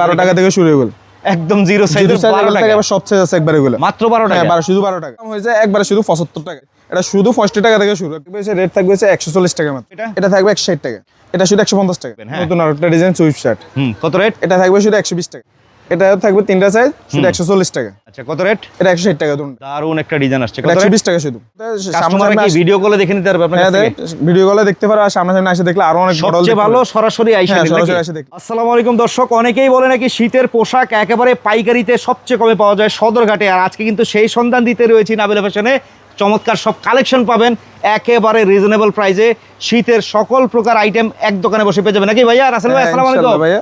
বারো টাকা থেকে শুরু এগুলো। একদম জিরো সাইজ জিরো সাইজ এগুলো থেকে আবার সব সাইজ আছে একবার এগুলো। মাত্র বারো হ্যাঁ টাকা। বারো শুধু বারো টাকা। দাম হয়েছে একবারে শুধু পঁচাত্তর টাকা। এটা শুধু পঁয়ষট্টি টাকা থেকে শুরু। রেট থাকবে হচ্ছে একশো চল্লিশ টাকা মাত্র। এটা? এটা থাকবে একশো ষাট টাকা। এটা শুধু একশো পঞ্চাশ টাকা। হ্যাঁ। নতুন আরেকটা ডিজাইন সুইপ শার্ট কত রেট এটা থাকবে শুধু একশো বিশ টাকা। এটা থাকবে তিনটা সাইজ শুধু একশো চল্লিশ টাকা। আচ্ছা কত রেট এটা একশো ষাট টাকা ধরুন দারুণ একটা ডিজাইন আসছে। একশো বিশ টাকা শুধু। ভিডিও কলে দেখে নিতে পারবে আপনার হ্যাঁ? ভিডিও কলে দেখতে পারো আর সামনাসামনি এসে দেখলে আরও অনেক সবচেয়ে ভালো সরাসরি আইসা হ্যাঁ? সরাসরি। আসসালামু আলাইকুম দর্শক অনেকেই বলে নাকি শীতের পোশাক একেবারে পাইকারিতে সবচেয়ে কমে পাওয়া যায় সদরঘাটে আর আজকে কিন্তু সেই সন্ধান দিতে রয়েছি নাবিলা ফ্যাশনে। চমৎকার সব কালেকশন পাবেন একেবারে রিজনেবল প্রাইসে শীতের সকল প্রকার আইটেম এক দোকানে বসে পেয়ে যাবেন। নাকি ভাইয়া? রাসেল ভাই হ্যাঁ, আসসালামু আলাইকুম। ভাইয়া।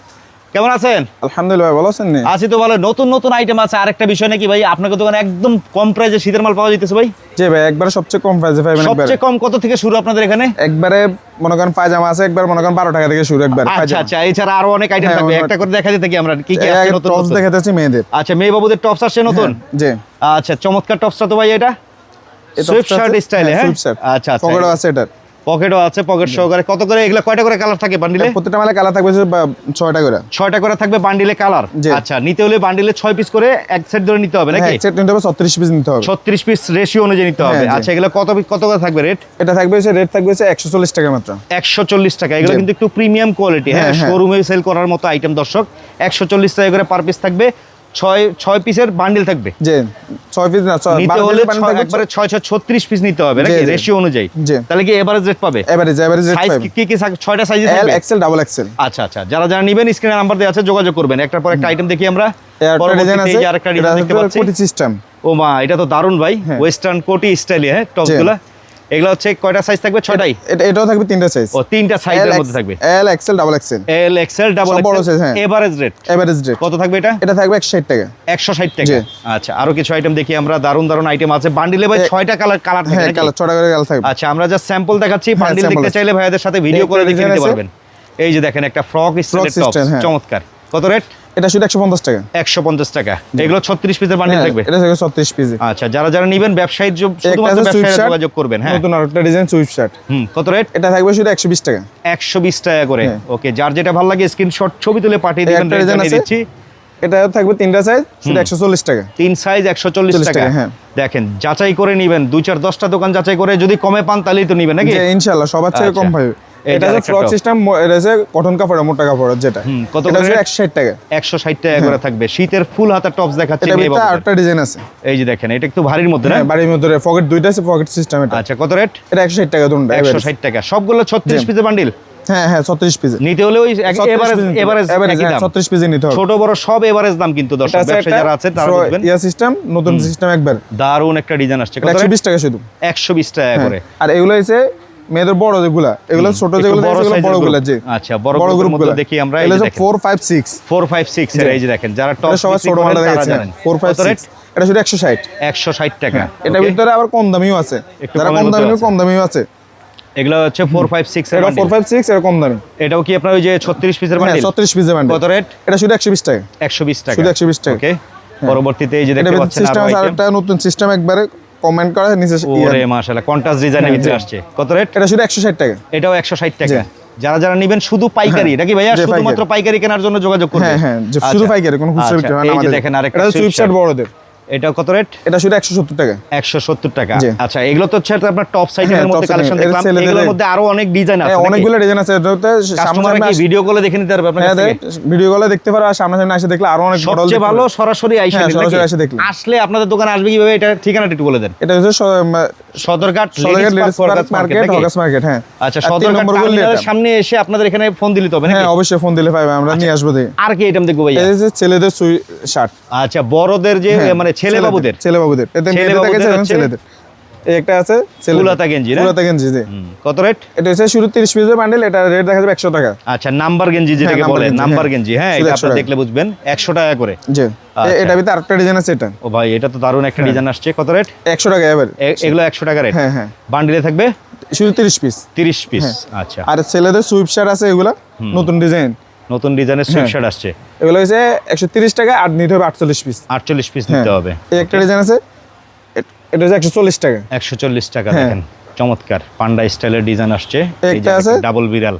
কেমন আছেন? আলহামদুলিল্লাহ ভালো আছেন নি? আছি তো ভালো। নতুন নতুন আইটেম আছে। আরেকটা বিষয় নাকি ভাই? আপনাকে দোকানে একদম কম প্রাইসে শীতের মাল পাওয়া যেতেছে ভাই। জি ভাই একবারে সবচেয়ে কম প্রাইসে একবারে সবচেয়ে কম কত থেকে শুরু আপনাদের এখানে? একবারে মনে করেন পায়জামা আছে একবার মনে করেন বারো টাকা থেকে শুরু একবার আচ্ছা আচ্ছা এছাড়া আরও অনেক আইটেম হ্যাঁ, থাকবে। একটা করে দেখা যেতে কি আমরা? কি কি আছে নতুন টপস নতুন? দেখাতে চাচ্ছি মেয়েদের। আচ্ছা মেয়ে বাবুদের টপস আসছে নতুন? জি। আচ্ছা চমৎকার টপসটা তো ভাই এটা? সুইফট শার্ট স্টাইলে হ্যাঁ আচ্ছা আচ্ছা। পকেটও আছে এটার। পকেটও আছে পকেট সহকারে। কত করে? এগুলা কয়টা করে কালার থাকে বান্ডিলে? প্রত্যেকটা মালে কালার থাকবে ছয়টা করে। ছয়টা করে থাকবে বান্ডিলে কালার? আচ্ছা নিতে হলে বান্ডিলে ছয় পিস করে এক সেট ধরে নিতে হবে হ্যাঁ নাকি? সেট নিতে হবে ছত্রিশ পিস নিতে হবে। ছত্রিশ পিস রেশিও অনুযায়ী নিতে হবে। হ্যাঁ, আচ্ছা এগুলো কত কত করে থাকবে রেট এটা থাকবে হচ্ছে রেট থাকবে হচ্ছে একশো চল্লিশ টাকা মাত্র। একশো চল্লিশ টাকা। এগুলো কিন্তু একটু প্রিমিয়াম কোয়ালিটি হ্যাঁ হ্যাঁ, হ্যাঁ। শোরুমে সেল করার মতো আইটেম দর্শক। একশো চল্লিশ টাকা করে পার পিস থাকবে। ছয় ছয় পিসের বান্ডিল থাকবে। যে ছয় পিস না নিতে হলে piece বানিয়ে ছয়- থাকবে। একবারে ছয় ছয় ছত্রিশ পিস নিতে হবে নাকি? জি, জি। রেশিও অনুযায়ী। তাহলে কি এভারেজ রেট পাবে? এভারেজ এভারেজ রেট সাইজ কি কি ছয়টা সাইজে এল এক্সেল ডাবল এক্সেল আচ্ছা আচ্ছা। যারা যারা নিবেন স্ক্রিনে নাম্বার দেওয়া আছে যোগাযোগ করবেন। একটার পর একটা আইটেম দেখি আমরা। ডিজাইন আছে আরেকটা ডিজাইন দেখতে পাচ্ছি। সিস্টেম ও মা এটা তো দারুণ ভাই। হ্যাঁ। ওয়েস্টার্ন কোটি স্টাইলে হ্যাঁ টপসগুলো এগুলো হচ্ছে কয়টা সাইজ থাকবে? ছয়টাই এটাও থাকবে তিনটা সাইজ ও তিনটা সাইজের মধ্যে থাকবে। L XL double XL L XL double বড় size, হ্যাঁ। এভারেজ রেট এভারেজ রেট কত থাকবে এটা? এটা থাকবে একশো ষাট টাকা। একশো ষাট টাকা। আচ্ছা আরও কিছু আইটেম দেখি আমরা। দারুণ দারুণ আইটেম আছে। বান্ডিলে ভাই ছয়টা কালার কালার থাকে হ্যাঁ কালার ছটা করে কালার থাকবে। আচ্ছা আমরা যা স্যাম্পল দেখাচ্ছি। বান্ডিল দেখতে চাইলে ভাইয়াদের সাথে ভিডিও করে দেখে নিতে পারবেন। এই যে দেখেন একটা ফ্রক স্টাইলের টপ হ্যাঁ। চমৎকার। কত রেট এটা শুধু একশো পঞ্চাশ টাকা। একশো পঞ্চাশ টাকা। এগুলো ছত্রিশ পিসের বান্ডিল হ্যাঁ, থাকবে? এটা ছত্রিশ পিস। আচ্ছা যারা যারা নিবেন ব্যবসায়ীর শুধুমাত্র ব্যবসায়ীরা যোগাযোগ করবেন হ্যাঁ। নতুন আরেকটা ডিজাইন সুইপ শার্ট হুম কত রেট এটা থাকবে শুধু একশো বিশ টাকা। একশো বিশ টাকা করে। হ্যাঁ। ওকে যার যেটা ভালো লাগে স্ক্রিনশট ছবি তুলে পাঠিয়ে দিবেন আছে। দিচ্ছি। এটা থাকবে তিনটা সাইজ শুধু একশো চল্লিশ টাকা। তিন সাইজ একশো চল্লিশ টাকা হ্যাঁ। দেখেন যাচাই করে নিবেন। দুই চার দশটা দোকান যাচাই করে যদি কমে পান তাহলেই তো নিবেন নাকি? ইনশাল্লাহ সবার থেকে আচ্ছা। কম পাবে। এটা যে হচ্ছে ফ্রক সিস্টেম এটা হচ্ছে কটন কাপড় মোটা কাপড় যেটা কত করে? হচ্ছে rate? একশো ষাট টাকা। একশো ষাট টাকা করে থাকবে। শীতের ফুল হাতার টপস দেখাচ্ছে ভিতরে বাবুদের। আরেকটা ডিজাইন আছে। এই যে দেখেন এটা একটু ভারীর মধ্যে না? হ্যাঁ বাড়ির মধ্যে পকেট দুইটা আছে পকেট সিস্টেম এটা। আচ্ছা কত রেট এটা একশো ষাট টাকা দুটো একশো ষাট টাকা। সবগুলো ছত্রিশ জি। পিসের বান্ডিল হ্যাঁ হ্যাঁ ছত্রিশ পিস নিতে হলে ওই এভারেজ এভারেজ একই দাম। ছত্রিশ পিস নিতে হবে। ছোট বড় সব এভারেজ দাম কিন্তু দর্শক এটা আছে ব্যবসা একটা যারা আছে তারা বুঝবেন ইয়া সিস্টেম নতুন সিস্টেম একবার। দারুণ একটা ডিজাইন আসছে। এটা একশো বিশ টাকা শুধু। একশো বিশ টাকা হ্যাঁ। করে। আর এগুলো হচ্ছে মেয়েদের বড় যেগুলা এগুলো ছোট যেগুলো সেগুলো জি। আচ্ছা বড় মধ্যে দেখি আমরা এই দেখেন। জি। এই যে দেখেন যারা টপ সবার ছোট সিক্স এটা শুধু একশো ষাট। একশো ষাট টাকা। এটার ভিতরে আবার কম দামিও আছে। একটু যারা কম দামিও। কম দামিও আছে। এগুলো হচ্ছে ফোর ফাইভ সিক্স এটা ফোর ফাইভ সিক্স এটা কম দামি। এটাও কি আপনার ওই যে ছত্রিশ পিসের হ্যাঁ বান্ডিল ছত্রিশ পিসের বান্ডিল কত রেট এটা শুধু একশো বিশ টাকা। একশো বিশ টাকা। শুধু 120 টাকা। ওকে পরবর্তীতে এই যে দেখতে পাচ্ছেন আরও আছে নতুন সিস্টেম একবারে। কমেন্ট করা নিচে ওরে মাশাআল্লাহ কন্ট্রাস্ট ডিজাইনের হ্যাঁ, ভিতরে আসছে। কত রেট এটা শুধু একশো ষাট টাকা। এটাও একশো ষাট টাকা। যারা যারা নেবেন শুধু পাইকারি হ্যাঁ, নাকি ভাইয়া? শুধুমাত্র পাইকারি। কেনার জন্য যোগাযোগ করবে? হ্যাঁ হ্যাঁ শুধু পাইকারি কোনো খুচরা বিক্রি হয় না এই যে আমাদের। দেখেন আরেকটা এটা সুইপ সুইপ শার্ট বড়দের। এটা কত রেট? এটা শুধু একশো সত্তর টাকা। একশো সত্তর টাকা। আচ্ছা এগুলো তো হচ্ছে আপনার টপ সাইজের হ্যাঁ, মধ্যে কালেকশন দেখলাম। এগুলোর মধ্যে আরও অনেক ডিজাইন আছে হ্যাঁ অনেকগুলো ডিজাইন আছে। এটাতে কাস্টমার কি ভিডিও কলে দেখে নিতে পারবে আপনার হ্যাঁ ভিডিও কলে দেখতে পারো আর সামনাসামনি এসে দেখলে আরও অনেক model সবচেয়ে ভালো সরাসরি আইসা সরাসরি এসে দেখলে। আসলে আপনাদের দোকানে আসবে কীভাবে? এটা ঠিকানাটা একটু বলে দেন। এটা হচ্ছে Sadarghat ladies park market? Hawkers market হ্যাঁ। আচ্ছা সদরঘাট সামনে এসে আপনাদের এখানে ফোন দিলে হবে হ্যাঁ অবশ্যই ফোন দিলে পাবে আমরা নিয়ে আসব দেখে। আর কি আইটেম দেখব ভাইয়া? এই যে ছেলেদের শার্ট আচ্ছা বড়দের যে মানে ছেলে বাবুদের ছেলে বাবুদের এতে মেয়েদের দেখেছে এবং ছেলেদের। এই একটা আছে ফুলাতা গেঞ্জি না? ফুলাতা গেঞ্জি জি। কত রেট? এটা হচ্ছে শুরু তিরিশ পিসের বান্ডেল এটা রেট দেখা যাবে একশো টাকা। আচ্ছা নাম্বার গেঞ্জি যেটাকে বলে নাম্বার হ্যাঁ। গেঞ্জি হ্যাঁ শুধু এটা আপনারা দেখলে বুঝবেন একশো টাকা করে। জি। আচ্ছা। এটা ভিতরে আরেকটা ডিজাইন আছে এটা। ও ভাই এটা তো দারুণ একটা ডিজাইন আসছে। কত রেট? একশো টাকা এবার এগুলো একশো টাকা রেট? হ্যাঁ হ্যাঁ। বান্ডিলে থাকবে? শুধু তিরিশ পিস তিরিশ পিস হ্যাঁ। আচ্ছা। আর ছেলেদের সুইপ শার্ট আছে এগুলা নতুন ডিজাইন নতুন ডিজাইনের সুইটশার্ট আসছে। এগুলো হচ্ছে একশো তিরিশ টাকা আর নিতে হবে আটচল্লিশ পিস আটচল্লিশ পিস হ্যাঁ। নিতে হবে। এই একটা ডিজাইন আছে এটা হচ্ছে একশো চল্লিশ টাকা। একশো চল্লিশ টাকা হ্যাঁ। দেখেন চমৎকার। পান্ডা স্টাইলের ডিজাইন আসছে। একটা আছে। ডাবল বিড়াল।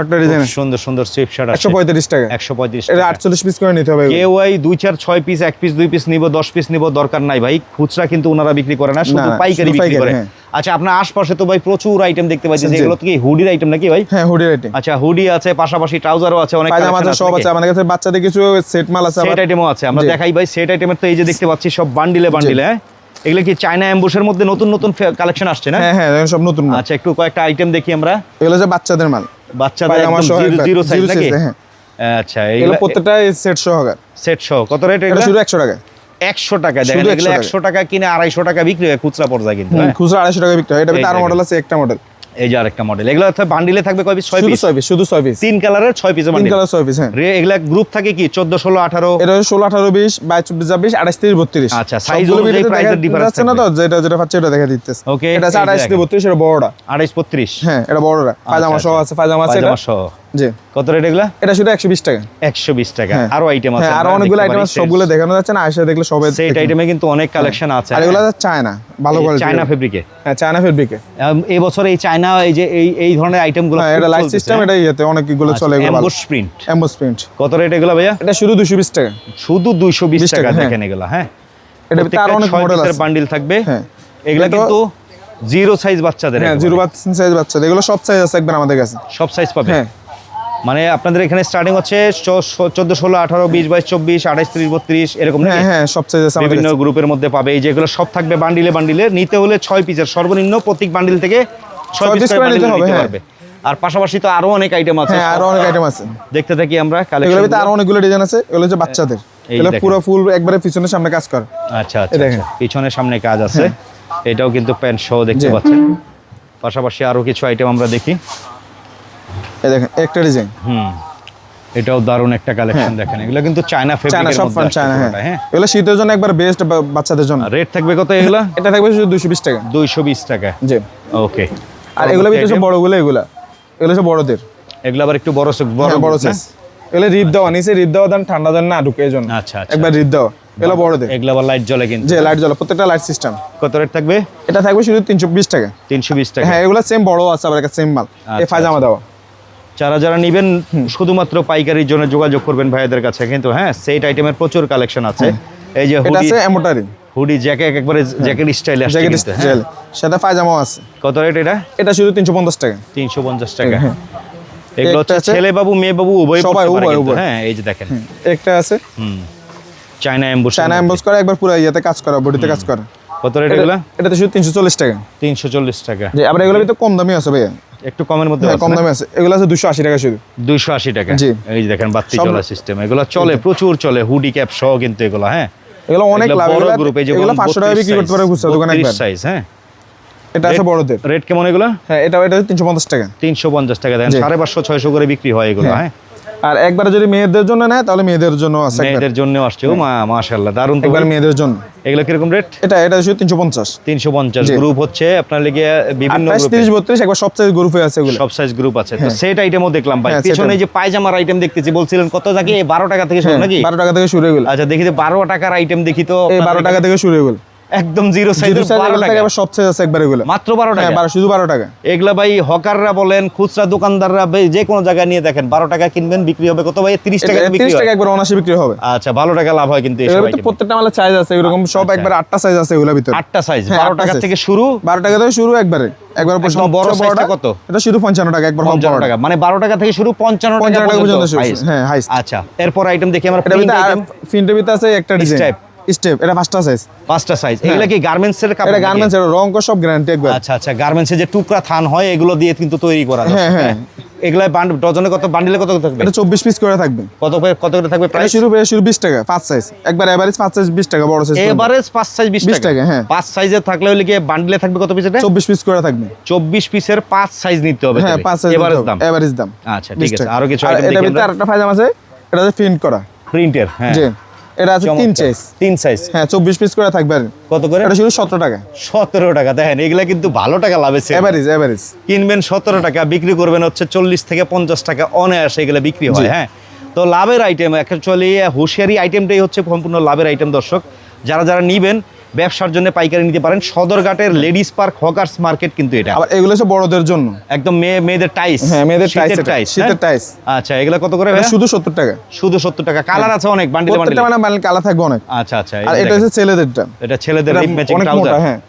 একটা ডিজাইন সুন্দর সুন্দর সুইফট শার্ট একশো পঁয়ত্রিশ টাকা। একশো পঁয়ত্রিশ এটা আটচল্লিশ পিস করে নিতে হবে। কেউ এই দুই চার ছয় পিস এক পিস দুই পিস নিব দশ পিস নিব দরকার নাই ভাই। খুচরা কিন্তু ওনারা বিক্রি করে না শুধু পাইকারি বিক্রি করে। হ্যাঁ। আচ্ছা আপনার আশপাশে তো ভাই প্রচুর আইটেম দেখতে পাচ্ছি। যেগুলো কি হুডির আইটেম নাকি ভাই? হ্যাঁ হুডি রেটিং আচ্ছা হুডি আছে পাশাপাশি ট্রাউজারও আছে অনেক পায়জামা আছে সব আছে। আমাদের কাছে বাচ্চাদের কিছু সেট মাল আছে সেট আইটেমও আছে। আমরা দেখাই ভাই সেট আইটেমের তো এই যে দেখতে পাচ্ছি সব বান্ডিলে বান্ডিলে হ্যাঁ? এগুলো কি চায়না অ্যাম্বুসের মধ্যে নতুন নতুন কালেকশন আসছে না? হ্যাঁ হ্যাঁ সব নতুন আচ্ছা একটু কয়েকটা আইটেম দেখি আমরা। এগুলো হচ্ছে বাচ্চাদের মাল। বাচ্চাদের একদম জিরো জিরো সাইজ নাকি? হ্যাঁ। আচ্ছা এগুলো প্রত্যেকটা সেট সহকার সেট সহ। কত রেট এগুলো? শুধু একশো টাকা একশো টাকা দেখেন এগুলো 100 টাকা। একশো টাকা কিনে আড়াইশো টাকা বিক্রি হয় খুচরা পর্যায়ে কিন্তু হ্যাঁ? খুচরা আড়াইশো টাকা বিক্রি হয়। এটা আরও মডেল আছে একটা মডেল এই যে আরেকটা মডেল এগুলো বান্ডিলে থাকবে কয় পিস ছয় শুধু পিস ছয় পিস শুধু ছয় পিস তিন কালারের ছয় পিস তিন কালার ছয় পিস হ্যাঁ। এগুলা গ্রুপ থাকে কি? চোদ্দ ষোলো আঠারো? এটা হচ্ছে ষোলো আঠারো বিশ বাইশ চব্বিশ ছাব্বিশ আঠাশ তিরিশ বত্রিশ। আচ্ছা, সাইজ অনুযায়ী এর দেখা difference না তো? যেটা যেটা পাচ্ছে এটা দেখা দিতেছে। ওকে এটা আছে এই যে আঠাশ দেখেন। থেকে বত্রিশ এটা বড়টা আড়াইশ বত্রিশ। হ্যাঁ এটা বড়টা পায়জামা আচ্ছা, সহ আছে পায়জামা আছে এটা। পায়জামা সহ। জি। কত রেট এগুলা? এটা শুধু একশো বিশ টাকা। একশো বিশ টাকা। হ্যাঁ। আরও আইটেম আছে হ্যাঁ আরও আমরা অনেকগুলো আইটেম পারি। আছে সবগুলো দেখানো যাচ্ছে না আসে দেখলে সবাই সেট আইটেমে কিন্তু অনেক কালেকশন আছে। আর এগুলো চায় ভালো কোয়ালিটি চায়না ফেব্রিকে হ্যাঁ চায়না ফেব্রিকে এই বছর এই চায়না এই যে এই এই ধরনের আইটেমগুলো হ্যাঁ এটা লাইট সিস্টেম এটা ইয়েতে অনেকগুলো চলে এগুলো এমবোস প্রিন্ট এমবোস প্রিন্ট কত রেট এগুলো ভাইয়া? এটা শুধু দুশো বিশ টাকা। শুধু দুইশো বিশ টাকা টাকা। দেখেন এগুলো হ্যাঁ। এটা অনেক মডেল আছে। বান্ডিল থাকবে। হ্যাঁ। এগুলো কিন্তু জিরো সাইজ বাচ্চাদের হ্যাঁ জিরো সাইজ বাচ্চা এগুলো সব সাইজ আছে একবার আমাদের কাছে। সব সাইজ পাবে? হ্যাঁ। মানে আপনাদের এখানে স্টার্টিং হচ্ছে চোদ্দ ষোলো আঠারো বিশ বাইশ চব্বিশ আঠাইশ ত্রিশ বত্রিশ এরকম হ্যাঁ হ্যাঁ সব সাইজ বিভিন্ন গ্রুপের মধ্যে পাবে। এই যেগুলো সব থাকবে বান্ডিলে বান্ডিলে নিতে হলে ছয় পিসের সর্বনিম্ন প্রত্যেক বান্ডিল থেকে ছয় ছয় পিস করে করে নিতে হবে, নিতে হ্যাঁ। আর পাশাপাশি তো আরও অনেক আইটেম আছে। হ্যাঁ আরও অনেক আইটেম আছে। দেখতে থাকি আমরা কালেকশন ভিতরে আরও অনেকগুলো ডিজাইন আছে। এগুলো হচ্ছে বাচ্চাদের। এগুলো পুরো ফুল একবারে পিছনের সামনে কাজ করে। আচ্ছা আচ্ছা। আচ্ছা। পিছনের সামনে কাজ আছে। এটাও কিন্তু প্যান্ট সহ দেখতে। পাচ্ছেন। পাশাপাশি আরও কিছু আইটেম আমরা দেখি। এই দেখেন একটা ডিজাইন হুম। এটাও দারুণ একটা কালেকশন দেখেন। এগুলো কিন্তু চায়না হ্যাঁ। চায়না সব চায়না হ্যাঁ। হ্যাঁ। এগুলো শীতের জন্য একবার বেস্ট বাচ্চাদের জন্য। রেট থাকবে কত এগুলা? এটা থাকবে শুধু দুশো বিশ টাকা। দুইশো বিশ টাকা। জি। ওকে। আর এগুলো ভিতরে সব বড়গুলো এগুলা। এগুলো সব বড়দের। এগুলো আবার একটু বড় বড় হ্যাঁ, বড় সাইজ এগুলো রিপ দেওয়া নিচে রিপ দেওয়া দেন ঠান্ডা যেন না ঢুকে জন্য। আচ্ছা আচ্ছা। একবার রিপ দেওয়া। এগুলো বড়দের। এগুলো আবার লাইট জ্বলে কিন্তু। যে লাইট জ্বলা। প্রত্যেকটা লাইট সিস্টেম কত রেট থাকবে? এটা থাকবে শুধু তিনশো বিশ টাকা। তিনশো বিশ টাকা। হ্যাঁ এগুলো সেম বড় আছে আবার সেম মাল। এই আচ্ছা, পায়জামা দেওয়া। যারা যারা নিবেন শুধুমাত্র পাইকারির জন্য যোগাযোগ করবেন ভাইয়াদের কাছে কিন্তু হ্যাঁ সেট আইটেমের প্রচুর কালেকশন আছে। এই যে এটা হুডি আছে এমোটারি হুডি জ্যাকেট একবারে জ্যাকেট স্টাইলে আসছে জ্যাকেট হ্যাঁ। সাথে পায়জামাও আছে। কত রেট এটা? এটা শুধু তিনশো পঞ্চাশ টাকা। তিনশো পঞ্চাশ টাকা। এগুলো হচ্ছে আছে- ছেলে বাবু মেয়ে বাবু উভয় সবাই, উভয়, উভয়। হ্যাঁ এই যে দেখেন। একটা আছে। হুম। চায়না এম্বুস চায়না এম্বোস করে একবার পুরো ইয়াতে কাজ করা বডিতে কাজ করা। কত রেট এগুলো? এটাতে শুধু তিনশো চল্লিশ টাকা। তিনশো চল্লিশ টাকা। যে আবার এগুলো ভিতরে কম দামি আছে ভাইয়া। একটু কমের মধ্যে হ্যাঁ, কম দামে আছে। এগুলো আছে দুশো আশি টাকা শুধু। দুশো আশি টাকা। জি। এই যে দেখেন বাতি চলা সিস্টেম এগুলো চলে প্রচুর চলে হুডি ক্যাপ সহ কিন্তু এগুলো হ্যাঁ? এগুলো অনেক লাভ বড় গ্রুপে যে এগুলো পাঁচশো টাকা বিক্রি করতে পারে খুচরা দোকানে একবার। সাইজ হ্যাঁ? এটা আছে বড়দের। রেট কেমন এগুলো? হ্যাঁ এটা এটা তিনশো পঞ্চাশ টাকা। তিনশো পঞ্চাশ টাকা দেন জি। সাড়ে পাঁচশো ছয়শো করে বিক্রি হয় এগুলো হ্যাঁ? আর একবারে যদি মেয়েদের জন্য নেয় তাহলে মেয়েদের জন্য আছে মেয়েদের জন্য আসছে ও মা মাশাল্লাহ দারুণ তো একবার মেয়েদের জন্য। এগুলো কীরকম রেট এটা এটা তিনশো পঞ্চাশ। জি। গ্রুপ হচ্ছে আপনার লেগে বিভিন্ন গ্রুপে তিরিশ বত্রিশ একবার সবচেয়ে গ্রুপে আছে এগুলো। সব সাইজ গ্রুপ আছে। তো সেট আইটেমও দেখলাম ভাই। হ্যাঁ, পিছনে যে পায়জামার আইটেম দেখতেছি বলছিলেন কত থাকে বারো টাকা থেকে শুরু হ্যাঁ, নাকি? বারো টাকা থেকে শুরু এগুলো। আচ্ছা দেখি যে বারো টাকার আইটেম দেখি তো এই আপনাদের বারো টাকা থেকে শুরু এগুলো। একদম জিরো এগুলো টাকা। সব সাইজ আছে একবার এগুলো। মাত্র বারো হ্যাঁ টাকা। বারো শুধু বারো টাকা। এগুলা ভাই হকাররা বলেন খুচরা দোকানদাররা যে কোনো জায়গায় নিয়ে দেখেন বারো টাকা কিনবেন বিক্রি হবে কত ভাই? তিরিশ টাকা বিক্রি টাকা একবার অনাশি বিক্রি হবে। আচ্ছা ভালো টাকা লাভ হয় কিন্তু প্রত্যেকটা মালের সাইজ আছে এরকম সব একবার আটটা সাইজ আছে এগুলোর ভিতরে। আটটা সাইজ হ্যাঁ, বারো আটটা টাকা থেকে শুরু। বারো টাকা থেকে শুরু একবারে। একবার বড় কত? এটা টাকা একবার। টাকা মানে বারো টাকা থেকে শুরু পঞ্চান্ন টাকা পর্যন্ত শুরু। হ্যাঁ। আচ্ছা এরপর আইটেম দেখি আমরা ভিতরে আছে একটা ডিজাইন। স্টেপ এটা পাঁচটা সাইজ পাঁচটা সাইজ এগুলা কি গার্মেন্টস এর কাপড় এটা গার্মেন্টস এর রং সব গ্যারান্টি একবার আচ্ছা আচ্ছা গার্মেন্টস এর যে টুকরা থান হয় এগুলো দিয়ে কিন্তু তৈরি করা যায় হ্যাঁ, হ্যাঁ। এগুলা বান্ড ডজনে কত বান্ডিলে কত থাকবে? এটা চব্বিশ পিস করে থাকবে। কত করে- কত করে থাকবে প্রাইস শুরু শুরু বিশ টাকা পাঁচ সাইজ একবার এভারেজ পাঁচ সাইজ বিশ টাকা বড় সাইজ এভারেজ পাঁচ সাইজ 20 টাকা টাকা, হ্যাঁ। পাঁচ সাইজের থাকলে হলে কি বান্ডিলে থাকবে কত পিস এটা? চব্বিশ পিস করে থাকবে। চব্বিশ পিসের পাঁচ সাইজ নিতে হবে হ্যাঁ পাঁচ সাইজ এভারেজ দাম। এভারেজ দাম। আচ্ছা ঠিক আছে। আরও কিছু আইটেম দেখি ভিতরে আরেকটা ফাইজাম আছে এটা আছে প্রিন্ট করা। প্রিন্টের হ্যাঁ। জি। এটা আছে তিন। সাইজ তিন সাইজ হ্যাঁ চব্বিশ পিস করে থাকবে কত করে? এটা শুধু সতেরো টাকা। সতেরো টাকা। দেখেন এগুলা কিন্তু ভালো টাকা লাভেছে এভারেজ এভারেজ কিনবেন সতেরো টাকা বিক্রি করবেন হচ্ছে চল্লিশ থেকে পঞ্চাশ টাকা অনায়াসে এগুলো বিক্রি হয় হ্যাঁ? তো লাভের আইটেম অ্যাকচুয়ালি হুঁশিয়ারি আইটেমটাই হচ্ছে সম্পূর্ণ লাভের আইটেম দর্শক। যারা যারা নিবেন ব্যবসার জন্য পাইকারি নিতে পারেন। সদরঘাটের লেডিস পার্ক হকার্স মার্কেট কিন্তু এটা। আবার এগুলো হচ্ছে বড়দের জন্য। একদম মেয়ে মেয়েদের টাইস। হ্যাঁ মেয়েদের টাইস টাইস শীতের টাইস। আচ্ছা এগুলো কত করে শুধু সত্তর টাকা। শুধু সত্তর টাকা। কালার আছে অনেক বান্ডিল বান্ডিল। মানে বানিয়ে কালা থাকবে অনেক। আচ্ছা আচ্ছা আর এটা হচ্ছে ছেলেদেরটা। এটা ছেলেদের রিপ ম্যাচিং অনেক ট্রাউজার হ্যাঁ।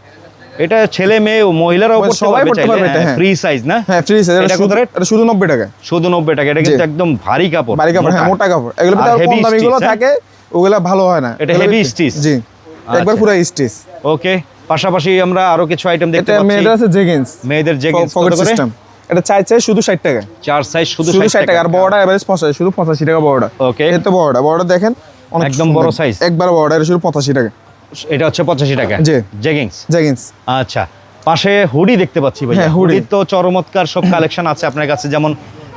এটা ছেলে মেয়ে ও মহিলারাও মানে পড়তে সবাই পড়তে পারবে এটা, হ্যাঁ। ফ্রি সাইজ না? হ্যাঁ ফ্রি সাইজ এটা কত শুধু rate? এটা শুধু নব্বই টাকা। শুধু নব্বই টাকা। এটা কিন্তু একদম ভারী কাপড় ভারী কাপড় হ্যাঁ মোটা। কাপড়। এগুলো কম দামি গুলো হ্যাঁ? থাকে ওগুলা ভালো হয় না। এটা একটু- stitch? জি। একবার আচ্ছা। পুরো স্টিচ। ওকে পাশাপাশি আমরা আরও কিছু আইটেম দেখতে এটা পাচ্ছি। মেয়েদের আছে জেগিন্স মেয়েদের জেগিন্স পকেট সিস্টেম এটা চাই চাই শুধু ষাট টাকা। চার সাইজ শুধু শুধু 60 টাকা। আর বড়টা এভারেজ পঁচাশি শুধু পঁচাশি টাকা বড়টা। ওকে। এর তো বড়টা। বড়টা দেখেন একদম বড় সাইজ একবার বড়টা এটা শুধু পঁচাশি টাকা। এটা হচ্ছে পঁচাশি টাকা। জি। জেগিংস জেগিন্স আচ্ছা। পাশে হুডি দেখতে পাচ্ছি ভাই হ্যাঁ, হুডি তো চরমৎকার সব কালেকশন আছে আপনার কাছে। যেমন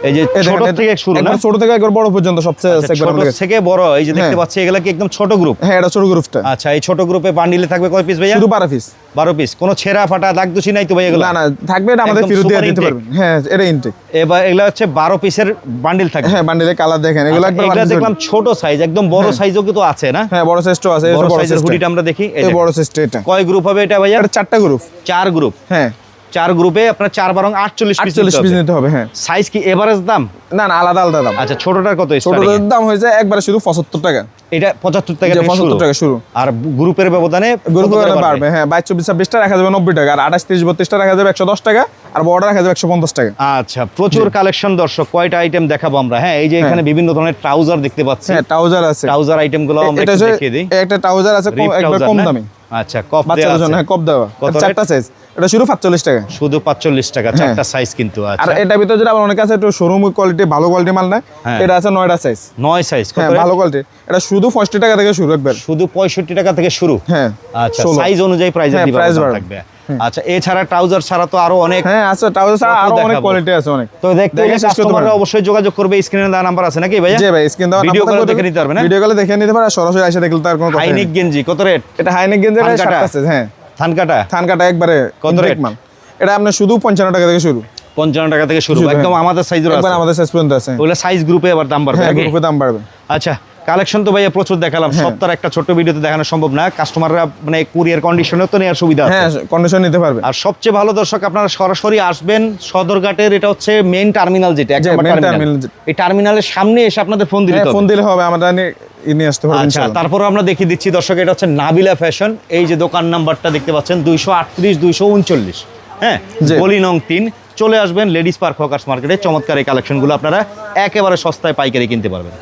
এই যে ছোট থেকে শুরু না? ছোট থেকে একবার বড় পর্যন্ত সবচেয়ে আচ্ছা, ছোট থেকে বড় এই যে দেখতে হ্যাঁ। পাচ্ছি এগুলা কি একদম ছোট গ্রুপ হ্যাঁ এটা ছোট গ্রুপটা আচ্ছা এই ছোট গ্রুপে বান্ডিলে থাকবে কয় পিস ভাইয়া? শুধু বারো পিস বারো পিস কোনো ছেঁড়া ফাটা দাগ দুষি নাই তো ভাই এগুলো? না না থাকবে এটা আমাদের দিয়ে দিতে পারবেন। হ্যাঁ এটা ইনটেক এবার এগুলা হচ্ছে বারো পিসের বান্ডিল থাকবে। হ্যাঁ বান্ডিলের কালার দেখেন এগুলো আচ্ছা, একবার এগুলা দেখলাম ছোট সাইজ একদম বড় সাইজও কিন্তু আছে না? হ্যাঁ বড় সাইজটাও আছে বড় সাইজের হুডিটা আমরা দেখি এই এই বড় সাইজটা এটা। কয় গ্রুপ হবে এটা ভাইয়া? এটা চারটা গ্রুপ চার গ্রুপ হ্যাঁ। চার গ্রুপে আপনার চার বারং আটচল্লিশ আটচল্লিশ পিস নিতে হবে হ্যাঁ। সাইজ কি এভারেজ দাম? না না আলাদা আলাদা দাম। আচ্ছা ছোটটার কত? ছোটদের দাম হয়েছে একবারে শুধু পঁচাত্তর টাকা। এটা পঁচাত্তর টাকা পঁচাত্তর টাকা শুরু। আর গ্রুপের ব্যবধানে গ্রুপ কত বাড়বে? হ্যাঁ বাইশ চব্বিশ ছাব্বিশটা রাখা যাবে নব্বই টাকা আর আঠাশ তিরিশ বত্রিশটা রাখা যাবে একশো দশ টাকা আর বড় রাখা যাবে একশো পঞ্চাশ টাকা। আচ্ছা প্রচুর কালেকশন দর্শক কয়টা আইটেম দেখাবো আমরা? হ্যাঁ এই যে এখানে বিভিন্ন ধরনের ট্রাউজার দেখতে পাচ্ছি। হ্যাঁ ট্রাউজার আছে। ট্রাউজার আইটেমগুলো আমরা একটু দেখিয়ে দিই। একটা ট্রাউজার আছে একবার কম দামি। আচ্ছা কফ দেওয়া আছে। হ্যাঁ কপ দেওয়া। কত চারটা সাইজ এটা শুরু পাঁচচল্লিশ টাকা। শুধু পাঁচচল্লিশ টাকা হ্যাঁ। চারটা সাইজ কিন্তু আছে আর আচ্ছা। এটার ভিতরে আবার অনেক আছে একটু শোরুম কোয়ালিটি ভালো কোয়ালিটি মাল না হ্যাঁ। এটা আছে নয়টা সাইজ নয় সাইজ হ্যাঁ ভালো কোয়ালিটি এটা শুধু পঁয়ষট্টি টাকা থেকে শুরু একবার। শুধু পঁয়ষট্টি টাকা থেকে শুরু? হ্যাঁ আচ্ছা সাইজ অনুযায়ী প্রাইস হ্যাঁ, বাড়বে। থাকবে। আচ্ছা এছাড়া ট্রাউজার ছাড়া তো আরও অনেক হ্যাঁ আছে ট্রাউজার ছাড়া আরও অনেক কোয়ালিটি আছে অনেক। তো দেখতে হলে কাস্টমাররা অবশ্যই যোগাযোগ করবে স্ক্রিনে দেওয়া নাম্বার আছে নাকি ভাইয়া? জি ভাই স্ক্রিন দেওয়া ভিডিও কলে দেখে নিতে পারবে না? ভিডিও কলে দেখে নিতে পারে সরাসরি এসে দেখলে তার কোনো হাইনিক গেঞ্জি কত রেট এটা হাইনেক থান কাটা? সাতটা আছে হ্যাঁ। থানকাটা? থান কাটা একবারে কত rate? মাল। এটা আপনার শুধু পঞ্চান্ন টাকা থেকে শুরু। পঞ্চান্ন টাকা থেকে শুরু একদম হ্যাঁ। আমাদের সাইজের একবার আমাদের শেষ পর্যন্ত আছে। ওগুলো সাইজ গ্রুপে আবার দাম বাড়বে হ্যাঁ গ্রুপে দাম বাড়বে। আচ্ছা কালেকশন তো ভাইয়া প্রচুর দেখালাম। হ্যাঁ। সপ্তাহের একটা ছোট ভিডিওতে দেখানো সম্ভব না। কাস্টমাররা মানে কুরিয়ার কন্ডিশনেও তো নেওয়ার সুবিধা আছে। হ্যাঁ কন্ডিশন নিতে পারবে। আর সবচেয়ে ভালো দর্শক আপনারা সরাসরি আসবেন সদরঘাটের এটা হচ্ছে মেইন টার্মিনাল যেটা এই টার্মিনালের সামনে এসে আপনাদের ফোন দিতে হ্যাঁ হবে। ফোন দিলে হবে আমরা নিয়ে আসতে পারব আচ্ছা তারপর আমরা দেখিয়ে দিচ্ছি দর্শক এটা হচ্ছে নাবিলা ফ্যাশন এই যে দোকান নাম্বারটা দেখতে পাচ্ছেন দুইশো আটত্রিশ দুইশো উনচল্লিশ। হ্যাঁ। গলি নং তিন। চলে আসবেন লেডিস পার্ক ফোকাস মার্কেটে। চমৎকার এই কালেকশনগুলো আপনারা একেবারে সস্তায় পাইকারি কিনতে পারবেন।